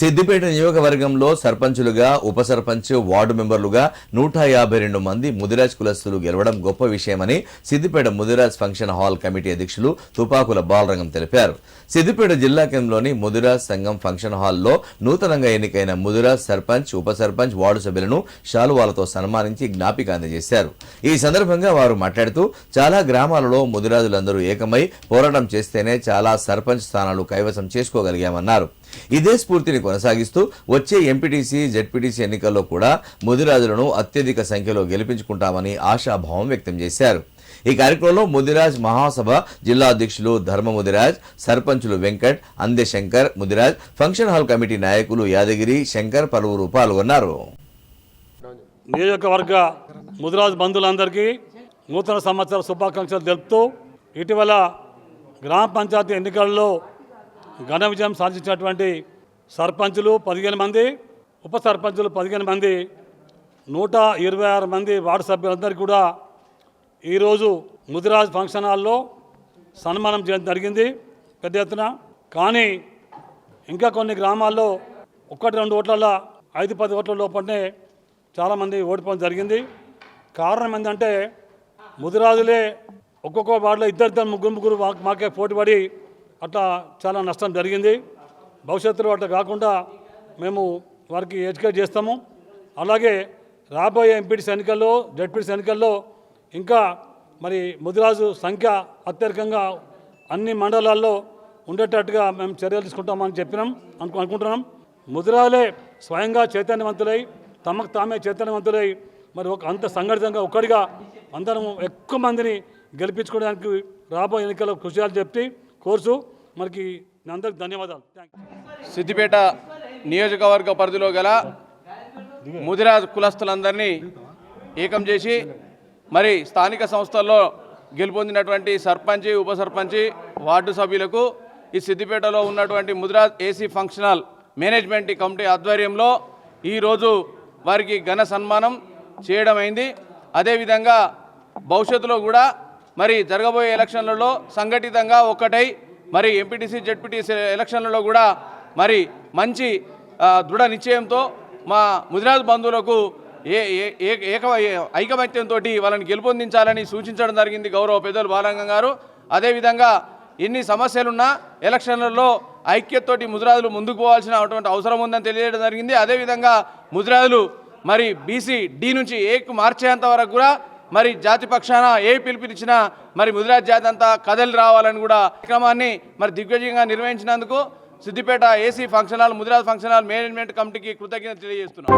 సిద్దిపేట నియోజకవర్గంలో సర్పంచులుగా ఉప సర్పంచ్ వార్డు మెంబర్లుగా నూట యాభై రెండు మంది ముదిరాజ్ కులస్తులు గెలవడం గొప్ప విషయమని Siddipet Mudiraj function hall committee అధ్యక్షులు తుపాకుల బాలరంగం తెలిపారు. సిద్దిపేట జిల్లా కేంద్రంలోని ముదిరాజ్ సంఘం ఫంక్షన్ హాల్లో నూతనంగా ఎన్నికైన ముదిరాజ్ సర్పంచ్ ఉప సర్పంచ్ వార్డు సభ్యులను శాలువాలతో సన్మానించి జ్ఞాపిక అందజేశారు. ఈ సందర్భంగా వారు మాట్లాడుతూ చాలా గ్రామాలలో ముదిరాజులందరూ ఏకమై పోరాటం చేస్తేనే చాలా సర్పంచ్ స్థానాలు కైవసం చేసుకోగలిగామన్నారు. ఇదే స్ఫూర్తిని కొనసాగిస్తూ వచ్చే ఎంపీటీసీ జెడ్పీటీసీ ఎన్నికల్లో కూడా ముదిరాజులను అత్యధిక సంఖ్యలో గెలిపించుకుంటామని ఆశాభావం వ్యక్తం చేశారు. ఈ కార్యక్రమంలో ముదిరాజ్ మహాసభ జిల్లా అధ్యక్షులు ధర్మ ముదిరాజ్ సర్పంచులు Venkat Andeshankar Mudiraj function hall committee నాయకులు యాదగిరి శంకర్ పలువురు పాల్గొన్నారు. నియోజకవర్గ ముదిరాజ్ బంధువులందరికీ నూతన సంవత్సర శుభాకాంక్షలు తెలుపుతూ ఇటీవల గ్రామ పంచాయతీ ఎన్నికల్లో ఘన విజయం సాధించినటువంటి సర్పంచులు పదిహేను మంది ఉప సర్పంచులు పదిహేను మంది నూట ఇరవై ఆరు మంది వార్డు సభ్యులందరికీ కూడా ఈరోజు ముదిరాజ్ ఫంక్షన్ హాల్లో సన్మానం చేయడం జరిగింది. పెద్ద ఎత్తున కానీ ఇంకా కొన్ని గ్రామాల్లో ఒకటి రెండు ఓట్లలో ఐదు పది ఓట్ల లోపలనే చాలామంది ఓడిపోవడం జరిగింది. కారణం ఏంటంటే ముదిరాజులే ఒక్కొక్క వార్డులో ఇద్దరిద్దరు ముగ్గురు ముగ్గురు మాకే పోటీపడి అట్లా చాలా నష్టం జరిగింది. భవిష్యత్తులో అట్లా కాకుండా మేము వారికి ఎడ్యుకేట్ చేస్తాము. అలాగే రాబోయే ఎంపీటీసీ ఎన్నికల్లో జడ్పీటీసీ ఎన్నికల్లో ఇంకా మరి ముదిరాజు సంఖ్య అత్యధికంగా అన్ని మండలాల్లో ఉండేటట్టుగా మేము చర్యలు తీసుకుంటామని చెప్పినాం అనుకు అనుకుంటున్నాం. ముదిరాలే స్వయంగా చైతన్యవంతులై తమకు తామే చైతన్యవంతులై మరి ఒక అంత సంఘటితంగా ఒక్కడిగా అందరం ఎక్కువ మందిని గెలిపించుకోవడానికి రాబోయే ఎన్నికల్లో కృషి చేయాలని చెప్పి కోర్సు మనకి మీ అందరికి ధన్యవాదాలు. సిద్దిపేట నియోజకవర్గ పరిధిలో గల ముదిరాజ్ కులస్తులందరినీ ఏకం చేసి మరి స్థానిక సంస్థల్లో గెలుపొందినటువంటి సర్పంచి ఉప సర్పంచి వార్డు సభ్యులకు ఈ సిద్దిపేటలో ఉన్నటువంటి Mudiraj AC functional management committee ఆధ్వర్యంలో ఈరోజు వారికి ఘన సన్మానం చేయడం అయింది అదేవిధంగా భవిష్యత్తులో కూడా మరి జరగబోయే ఎలక్షన్లలో సంఘటితంగా ఒక్కటై మరి ఎంపీటీసీ జెడ్పీటీసీ ఎలక్షన్లలో కూడా మరి మంచి దృఢ నిశ్చయంతో మా ముదిరాజ్ బంధువులకు ఏ ఏ- ఏక ఐకమత్యంతో వాళ్ళని గెలుపొందించాలని సూచించడం జరిగింది గౌరవ పెద్దలు బాలంగం గారు. అదేవిధంగా ఎన్ని సమస్యలున్నా ఎలక్షన్లలో ఐక్యతతోటి ముదిరాజులు ముందుకు పోవాల్సిన అటువంటి అవసరం ఉందని తెలియడం జరిగింది. అదేవిధంగా ముదిరాజులు మరి బీసీ డి నుంచి ఏకు మార్చేంత వరకు కూడా మరి జాతి పక్షాన ఏ పిలుపునిచ్చినా మరి ముదిరాజ్ జాతి అంతా కదలి రావాలని కూడా కార్యక్రమాన్ని మరి దిగ్విజయంగా నిర్వహించినందుకు Siddipet AC function hall Mudiraj function hall management కమిటీకి కృతజ్ఞత తెలియజేస్తున్నాం.